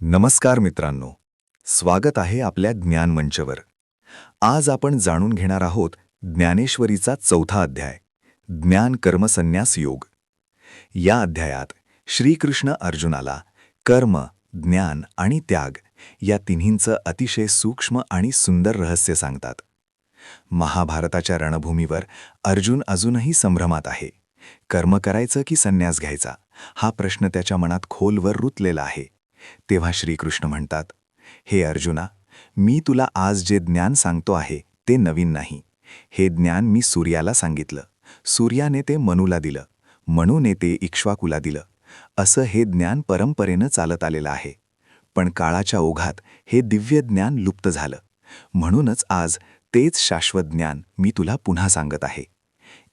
नमस्कार मित्रांनो. स्वागत आहे आपल्या ज्ञान मंचवर. आज आपण जाणून घेणार आहोत ज्ञानेश्वरीचा चौथा अध्याय ज्ञान कर्मसन्यास योग. या अध्यायात श्रीकृष्ण अर्जुनाला कर्म ज्ञान आणि त्याग या तिन्हींचं अतिशय सूक्ष्म आणि सुंदर रहस्य सांगतात. महाभारताच्या रणभूमीवर अर्जुन अजूनही संभ्रमात आहे. कर्म करायचं की संन्यास घ्यायचा? हा प्रश्न त्याच्या मनात खोलवर रुतलेला आहे. तेव्हा श्रीकृष्ण म्हणतात हे अर्जुना मी तुला आज जे ज्ञान सांगतो आहे ते नवीन नाही. हे ज्ञान मी सूर्याला सांगितलं. सूर्याने ते मनूला दिलं. मनूने ते इक्ष्वाकूला दिलं. असं हे ज्ञान परंपरेनं चालत आलेलं आहे. पण काळाच्या ओघात हे दिव्य ज्ञान लुप्त झालं. म्हणूनच आज तेच शाश्वत ज्ञान मी तुला पुन्हा सांगत आहे.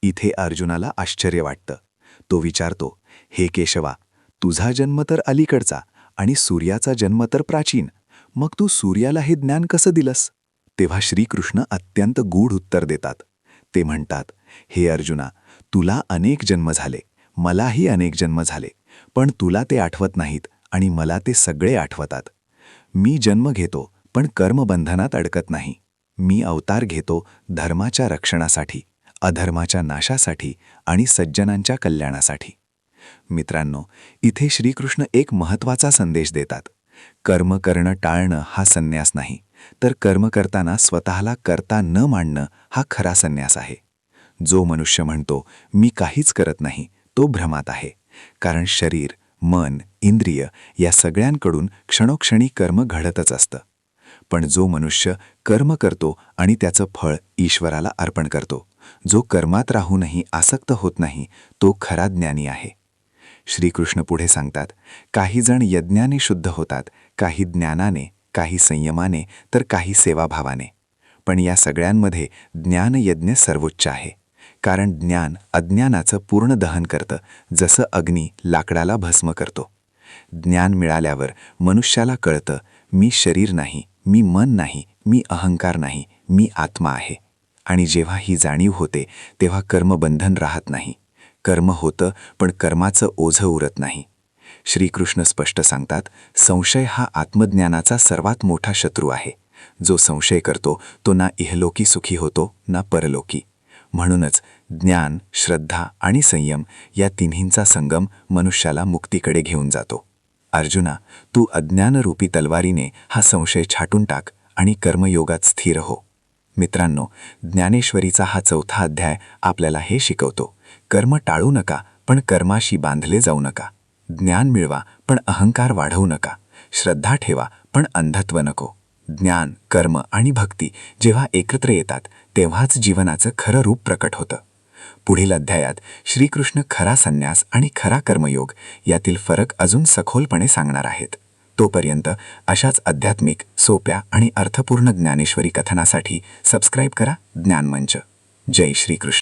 इथे अर्जुनाला आश्चर्य वाटतं. तो विचारतो हे केशवा तुझा जन्म तर अलीकडचा. आणि सूर्याचा जन्म तर प्राचीन. मग तू सूर्याला हे ज्ञान कसं दिलंस? तेव्हा श्रीकृष्ण अत्यंत गूढ उत्तर देतात. ते म्हणतात हे अर्जुना तुला अनेक जन्म झाले. मलाही अनेक जन्म झाले. पण तुला ते आठवत नाहीत आणि मला ते सगळे आठवतात. मी जन्म घेतो पण कर्मबंधनात अडकत नाही. मी अवतार घेतो धर्माच्या रक्षणासाठी अधर्माच्या नाशासाठी आणि सज्जनांच्या कल्याणासाठी. मित्रांनो इथे श्रीकृष्ण एक महत्त्वाचा संदेश देतात. कर्म करणं टाळणं हा संन्यास नाही तर कर्म करताना स्वतःला करता न मांडणं हा खरा संन्यास आहे. जो मनुष्य म्हणतो मी काहीच करत नाही तो भ्रमात आहे. कारण शरीर मन इंद्रिय या सगळ्यांकडून क्षणोक्षणी कर्म घडतच असतं. पण जो मनुष्य कर्म करतो आणि त्याचं फळ ईश्वराला अर्पण करतो जो कर्मात राहूनही आसक्त होत नाही तो खरा ज्ञानी आहे. श्रीकृष्ण पुढे सांगतात काही जण यज्ञाने शुद्ध होतात काही ज्ञानाने काही संयमाने तर काही सेवाभावाने. पण या सगळ्यांमध्ये ज्ञानयज्ञ सर्वोच्च आहे. कारण ज्ञान अज्ञानाचं पूर्ण दहन करतं जसं अग्नी लाकडाला भस्म करतो. ज्ञान मिळाल्यावर मनुष्याला कळतं मी शरीर नाही मी मन नाही मी अहंकार नाही मी आत्मा आहे. आणि जेव्हा ही जाणीव होते तेव्हा कर्मबंधन राहत नाही. कर्म होतं पण कर्माचं ओझं उरत नाही. श्रीकृष्ण स्पष्ट सांगतात संशय हा आत्मज्ञानाचा सर्वात मोठा शत्रू आहे. जो संशय करतो तो ना इहलोकी सुखी होतो ना परलोकी. म्हणूनच ज्ञान श्रद्धा आणि संयम या तिन्हींचा संगम मनुष्याला मुक्तीकडे घेऊन जातो. अर्जुना तू अज्ञानरूपी तलवारीने हा संशय छाटून टाक आणि कर्मयोगात स्थिर हो. मित्रांनो ज्ञानेश्वरीचा हा चौथा अध्याय आपल्याला हे शिकवतो. कर्म टाळू नका पण कर्माशी बांधले जाऊ नका. ज्ञान मिळवा पण अहंकार वाढवू नका. श्रद्धा ठेवा पण अंधत्व नको. ज्ञान कर्म आणि भक्ती जेव्हा एकत्र येतात तेव्हाच जीवनाचं खरं रूप प्रकट होतं. पुढील अध्यायात श्रीकृष्ण खरा संन्यास आणि खरा कर्मयोग यातील फरक अजून सखोलपणे सांगणार आहेत. तोपर्यंत अशाच आध्यात्मिक सोप्या आणि अर्थपूर्ण ज्ञानेश्वरी कथनासाठी सबस्क्राईब करा ज्ञानमंच. जय श्रीकृष्ण.